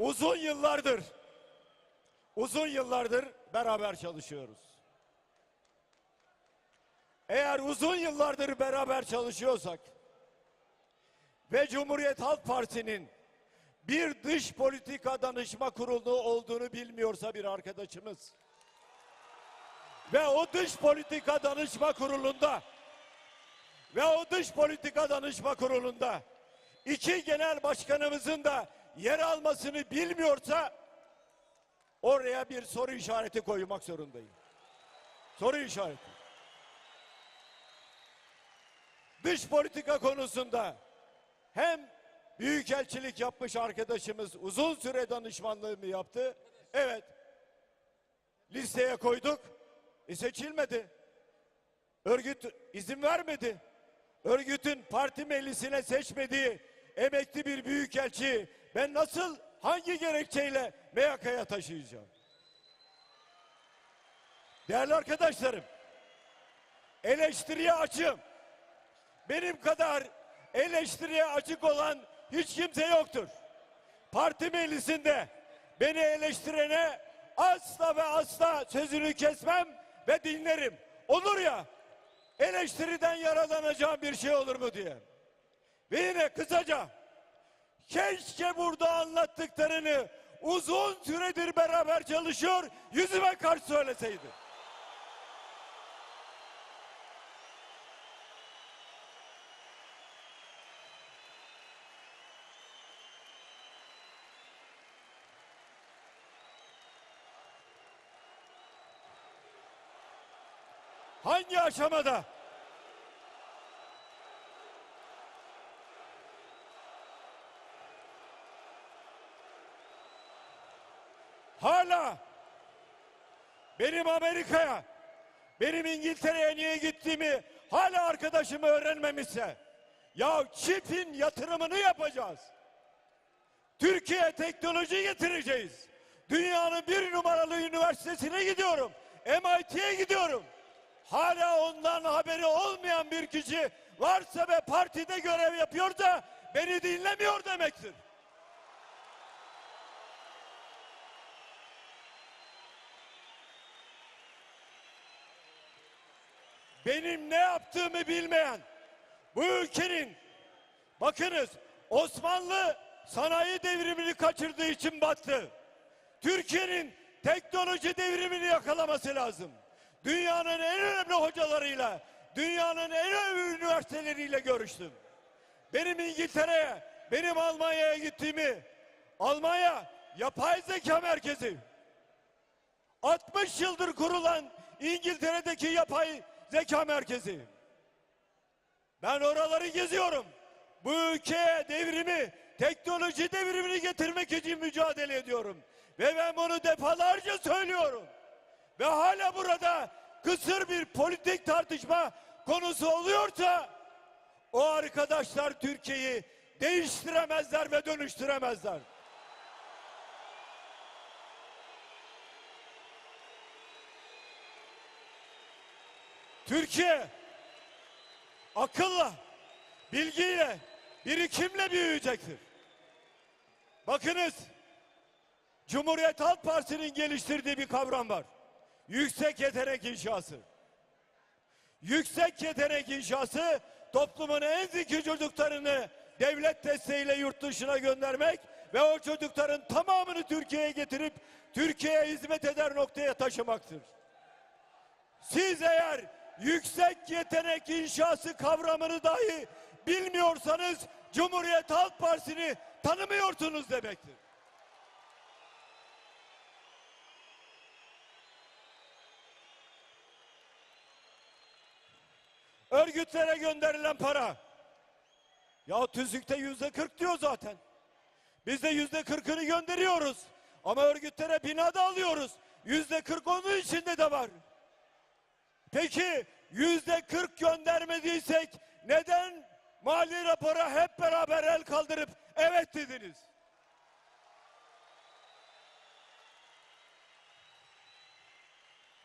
uzun yıllardır uzun yıllardır beraber çalışıyoruz. Eğer uzun yıllardır beraber çalışıyorsak ve Cumhuriyet Halk Partisi'nin bir dış politika danışma kurulu olduğunu bilmiyorsa bir arkadaşımız ve o dış politika danışma kurulunda ve o dış politika danışma kurulunda iki genel başkanımızın da yer almasını bilmiyorsa oraya bir soru işareti koymak zorundayım. Soru işareti. Dış politika konusunda hem büyükelçilik yapmış arkadaşımız uzun süre danışmanlığını yaptı. Evet. Listeye koyduk. E seçilmedi. Örgüt izin vermedi. Örgütün parti meclisine seçmediği emekli bir büyükelçi ben nasıl hangi gerekçeyle MYK'ya taşıyacağım? Değerli arkadaşlarım, eleştiriye açığım. Benim kadar eleştiriye açık olan hiç kimse yoktur. Parti meclisinde beni eleştirene asla ve asla sözünü kesmem ve dinlerim. Olur ya eleştiriden yaralanacağım bir şey olur mu diye. Ve yine kısaca keşke burada anlattıklarını uzun süredir beraber çalışıyor yüzüme karşı söyleseydi. Hangi aşamada? Hala benim Amerika'ya, benim İngiltere'ye niye gittiğimi hala arkadaşımı öğrenmemişse ya çipin yatırımını yapacağız. Türkiye teknoloji getireceğiz. Dünyanın bir numaralı üniversitesine gidiyorum. MIT'ye gidiyorum. Hala ondan haberi olmayan bir kişi varsa ve partide görev yapıyor da beni dinlemiyor demektir. Benim ne yaptığımı bilmeyen bu ülkenin bakınız Osmanlı sanayi devrimini kaçırdığı için battı. Türkiye'nin teknoloji devrimini yakalaması lazım. Dünyanın en önemli hocalarıyla, dünyanın en önemli üniversiteleriyle görüştüm. Benim İngiltere'ye, benim Almanya'ya gittiğimi, Almanya yapay zeka merkezi. 60 yıldır kurulan İngiltere'deki yapay zeka merkezi. Ben oraları geziyorum. Bu ülkeye devrimi, teknoloji devrimini getirmek için mücadele ediyorum. Ve ben bunu defalarca söylüyorum. Ve hala burada kısır bir politik tartışma konusu oluyorsa o arkadaşlar Türkiye'yi değiştiremezler ve dönüştüremezler. Türkiye akılla, bilgiyle, birikimle büyüyecektir. Bakınız, Cumhuriyet Halk Partisi'nin geliştirdiği bir kavram var. Yüksek yetenek inşası. Yüksek yetenek inşası toplumun en zeki çocuklarını devlet desteğiyle yurt dışına göndermek ve o çocukların tamamını Türkiye'ye getirip Türkiye'ye hizmet eder noktaya taşımaktır. Siz eğer yüksek yetenek inşası kavramını dahi bilmiyorsanız Cumhuriyet Halk Partisi'ni tanımıyorsunuz demektir. Örgütlere gönderilen para. Ya tüzükte yüzde kırk diyor zaten. Biz de yüzde kırkını gönderiyoruz. Ama örgütlere binada alıyoruz. Yüzde kırk onun içinde de var. Peki yüzde kırk göndermediysek neden mali rapora hep beraber el kaldırıp evet dediniz?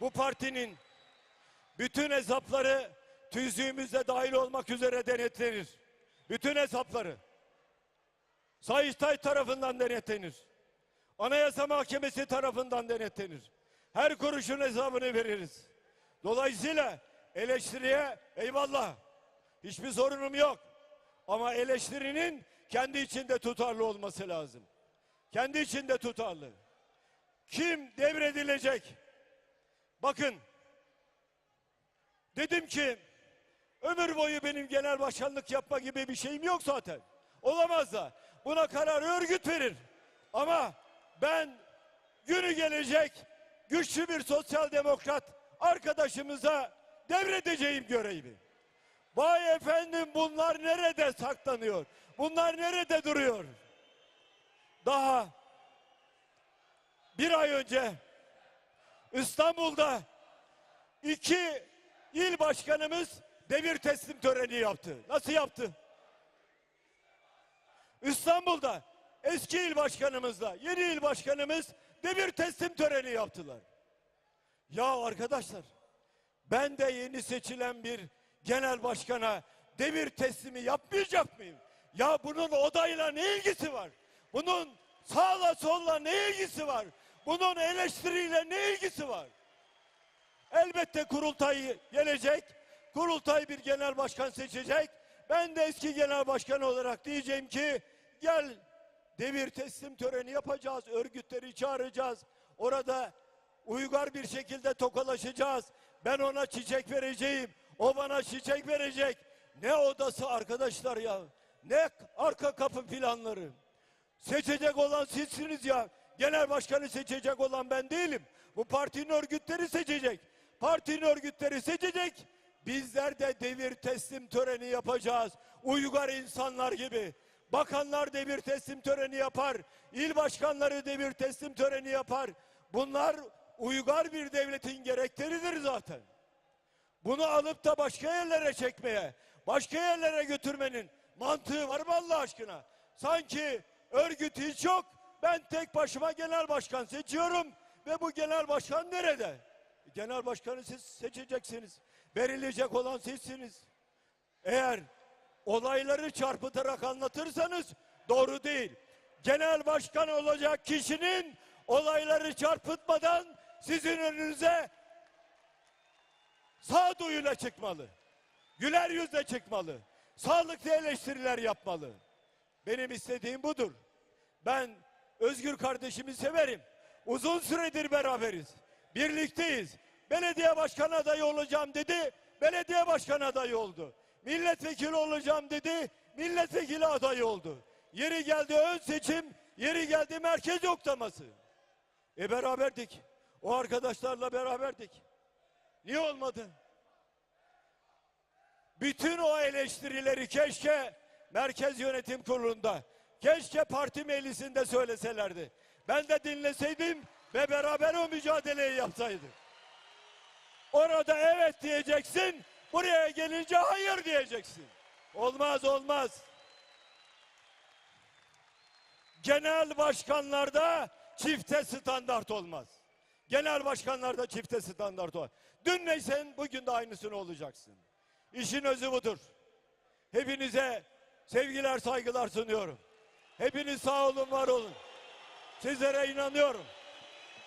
Bu partinin bütün hesapları tüzüğümüzde dahil olmak üzere denetlenir. Bütün hesapları. Sayıştay tarafından denetlenir. Anayasa Mahkemesi tarafından denetlenir. Her kuruşun hesabını veririz. Dolayısıyla eleştiriye eyvallah. Hiçbir sorunum yok. Ama eleştirinin kendi içinde tutarlı olması lazım. Kendi içinde tutarlı. Kim devredilecek? Bakın. Dedim ki ömür boyu benim genel başkanlık yapma gibi bir şeyim yok zaten. Olamaz da. Buna karar örgüt verir. Ama ben günü gelecek güçlü bir sosyal demokrat arkadaşımıza devredeceğim görevi. Vay efendim bunlar nerede saklanıyor? Bunlar nerede duruyor? Daha bir ay önce İstanbul'da iki il başkanımız devir teslim töreni yaptı. Nasıl yaptı? İstanbul'da eski il başkanımızla yeni il başkanımız devir teslim töreni yaptılar. Ya arkadaşlar ben de yeni seçilen bir genel başkana devir teslimi yapmayacak mıyım? Ya bunun odayla ne ilgisi var? Bunun sağla solla ne ilgisi var? Bunun eleştiriyle ne ilgisi var? Elbette kurultay gelecek. Kurultay bir genel başkan seçecek. Ben de eski genel başkan olarak diyeceğim ki gel devir teslim töreni yapacağız. Örgütleri çağıracağız. Orada uygar bir şekilde tokalaşacağız. Ben ona çiçek vereceğim. O bana çiçek verecek. Ne odası arkadaşlar ya. Ne arka kapı planları. Seçecek olan sizsiniz ya. Genel başkanı seçecek olan ben değilim. Bu partinin örgütleri seçecek. Partinin örgütleri seçecek. Bizler de devir teslim töreni yapacağız. Uygar insanlar gibi. Bakanlar devir teslim töreni yapar. İl başkanları devir teslim töreni yapar. Bunlar uygar bir devletin gerekleridir zaten. Bunu alıp da başka yerlere çekmeye, başka yerlere götürmenin mantığı var mı Allah aşkına? Sanki örgüt hiç yok. Ben tek başıma genel başkan seçiyorum ve bu genel başkan nerede? Genel başkanı siz seçeceksiniz. Verilecek olan sizsiniz. Eğer olayları çarpıtarak anlatırsanız doğru değil. Genel başkan olacak kişinin olayları çarpıtmadan sizin önünüze sağduyuyla çıkmalı. Güler yüzle çıkmalı. Sağlıklı eleştiriler yapmalı. Benim istediğim budur. Ben Özgür kardeşimi severim. Uzun süredir beraberiz. Birlikteyiz. Belediye başkanı adayı olacağım dedi. Belediye başkanı adayı oldu. Milletvekili olacağım dedi. Milletvekili adayı oldu. Yeri geldi ön seçim, yeri geldi merkez yoktaması. E beraberdik. O arkadaşlarla beraberdik. Niye olmadı? Bütün o eleştirileri keşke Merkez Yönetim Kurulu'nda, keşke parti meclisinde söyleselerdi. Ben de dinleseydim ve beraber o mücadeleyi yapsaydık. Orada evet diyeceksin, buraya gelince hayır diyeceksin. Olmaz olmaz. Genel başkanlarda çifte standart olmaz. Genel başkanlarda çifte standart olmaz. Dün neysen bugün de aynısını olacaksın. İşin özü budur. Hepinize sevgiler saygılar sunuyorum. Hepiniz sağ olun var olun. Sizlere inanıyorum.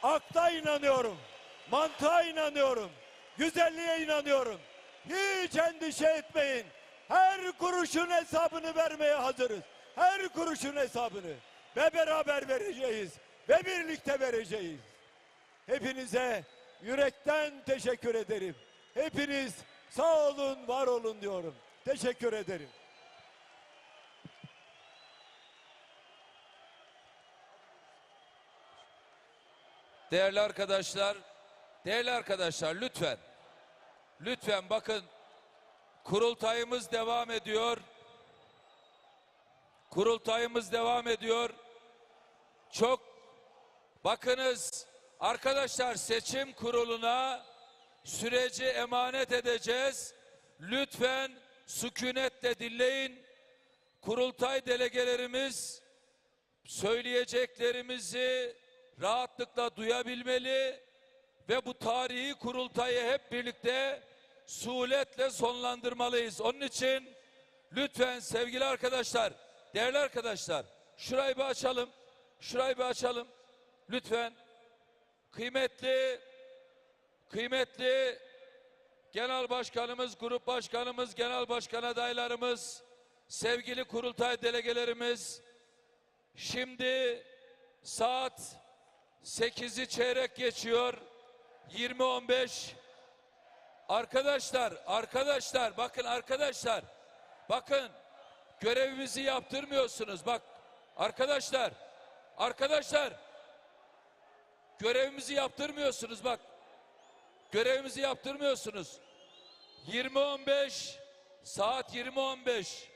Akta inanıyorum. Mantığa inanıyorum. Güzelliğe inanıyorum. Hiç endişe etmeyin. Her kuruşun hesabını vermeye hazırız. Her kuruşun hesabını. Ve beraber vereceğiz. Ve birlikte vereceğiz. Hepinize yürekten teşekkür ederim. Hepiniz sağ olun, var olun diyorum. Teşekkür ederim. Değerli arkadaşlar, değerli arkadaşlar lütfen, lütfen bakın kurultayımız devam ediyor. Kurultayımız devam ediyor. Çok bakınız arkadaşlar seçim kuruluna süreci emanet edeceğiz. Lütfen sükunetle dinleyin. Kurultay delegelerimiz söyleyeceklerimizi rahatlıkla duyabilmeli ve bu tarihi kurultayı hep birlikte suhuletle sonlandırmalıyız. Onun için lütfen sevgili arkadaşlar, değerli arkadaşlar, şurayı bir açalım, şurayı bir açalım. lütfen kıymetli kıymetli genel başkanımız, grup başkanımız, genel başkan adaylarımız, sevgili kurultay delegelerimiz şimdi saat 8'i çeyrek geçiyor. 20.15 Arkadaşlar, arkadaşlar bakın arkadaşlar. Bakın görevimizi yaptırmıyorsunuz. Bak arkadaşlar. Arkadaşlar görevimizi yaptırmıyorsunuz bak. Görevimizi yaptırmıyorsunuz. 20.15 saat 20.15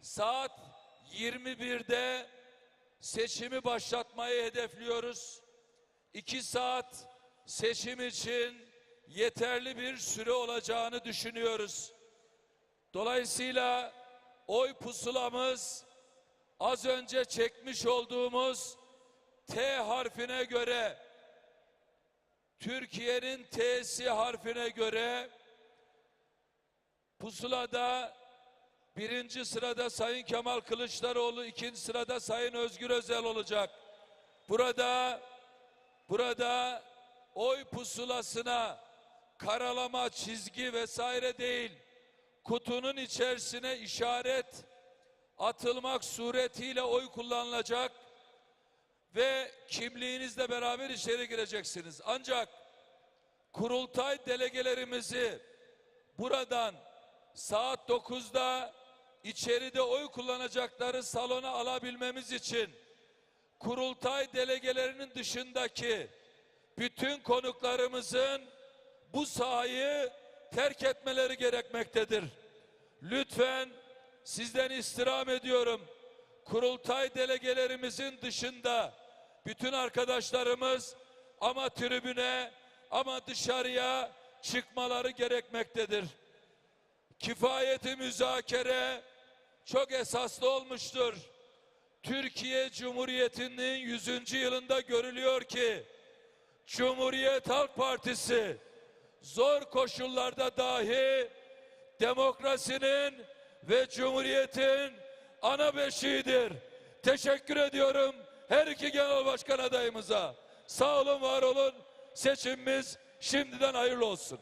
saat 21'de seçimi başlatmayı hedefliyoruz. 2 saat seçim için yeterli bir süre olacağını düşünüyoruz. Dolayısıyla oy pusulamız az önce çekmiş olduğumuz T harfine göre Türkiye'nin T'si harfine göre pusulada birinci sırada Sayın Kemal Kılıçdaroğlu, ikinci sırada Sayın Özgür Özel olacak. Burada burada oy pusulasına karalama, çizgi vesaire değil, kutunun içerisine işaret atılmak suretiyle oy kullanılacak ve kimliğinizle beraber içeri gireceksiniz. Ancak kurultay delegelerimizi buradan saat 9'da içeride oy kullanacakları salona alabilmemiz için kurultay delegelerinin dışındaki bütün konuklarımızın bu sahayı terk etmeleri gerekmektedir. Lütfen sizden istirham ediyorum. Kurultay delegelerimizin dışında bütün arkadaşlarımız ama tribüne ama dışarıya çıkmaları gerekmektedir. Kifayeti müzakere çok esaslı olmuştur. Türkiye Cumhuriyeti'nin 100. yılında görülüyor ki Cumhuriyet Halk Partisi zor koşullarda dahi demokrasinin ve cumhuriyetin ana beşiğidir. Teşekkür ediyorum her iki genel başkan adayımıza. Sağ olun, var olun. Seçimimiz şimdiden hayırlı olsun.